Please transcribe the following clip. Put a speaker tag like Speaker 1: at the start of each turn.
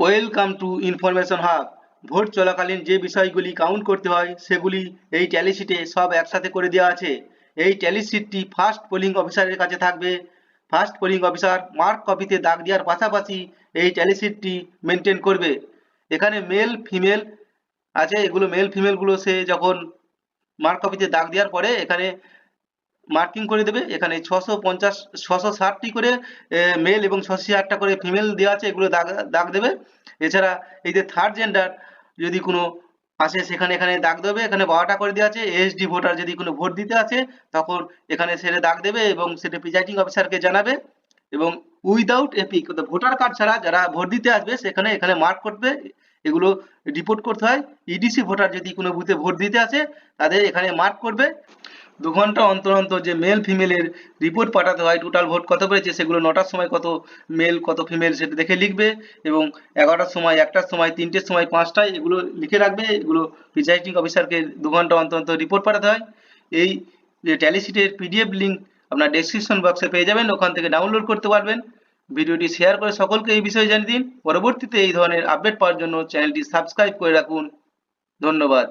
Speaker 1: Welcome to information hub. Vote চলাকালীন যে বিষয়গুলি কাউন্ট করতে হয়, সেগুলি এই ট্যালি শিটে সব একসাথে করে দেওয়া আছে। এই ট্যালি শিটটি ফার্স্ট পোলিং অফিসারের কাছে থাকবে। ফার্স্ট পোলিং অফিসার মার্ক কপিতে দাগ দেওয়ার পাশাপাশি এই ট্যালি শিটটি মেনটেন করবে। এখানে মেল, ফিমেল আছে। এগুলো মেল, ফিমেলগুলো সে যখন মার্ক কপিতে দাগ দেওয়ার পরে এখানে মার্কিং করে দেবে। এখানে ছশো পঞ্চাশ, ছশো ষাটটি করে মেল এবং ছশো ষাটটা করে ফিমেল দেওয়া আছে, এগুলো দাগ দাগ দেবে। এছাড়া এই যে থার্ড জেন্ডার যদি কোনো আসে সেখানে, এখানে দাগ দেবে। এখানে বারোটা করে দেওয়া আছে। এসডি ভোটার যদি কোনো ভোট দিতে আছে তখন এখানে সেটা দাগ দেবে এবং সেটা প্রিজাইডিং অফিসারকে জানাবে। এবং উইদাউট এপিক ভোটার কার্ড ছাড়া যারা ভোট দিতে আসবে, সেখানে, এখানে মার্ক করবে। এগুলো রিপোর্ট করতে হয়। ইডিসি ভোটার যদি কোনো বুথে ভোট দিতে আসে, তাদের এখানে মার্ক করবে। দু ঘণ্টা অন্তর অন্তর যে মেল ফিমেলের রিপোর্ট পাঠাতে হয় টোটাল ভোট কত পেয়েছে সেগুলো নটার সময় কত মেল কত ফিমেল সেটা দেখে লিখবে এবং এগারোটার সময়, একটার সময়, তিনটের সময়, পাঁচটায় এগুলো লিখে রাখবে, এগুলো প্রিজাইডিং অফিসারকে দু ঘণ্টা অন্তর অন্তর রিপোর্ট পাঠাতে হয়। এই যে ট্যালি শিটের পিডিএফ লিঙ্ক আপনার ডেসক্রিপশন বক্সে পেয়ে যাবেন, ওখান থেকে ডাউনলোড করতে পারবেন। ভিডিওটি শেয়ার করে সকলকে এই বিষয়ে জানিয়ে দিন। পরবর্তীতে এই ধরনের আপডেট পাওয়ার জন্য চ্যানেলটি সাবস্ক্রাইব করে রাখুন। ধন্যবাদ।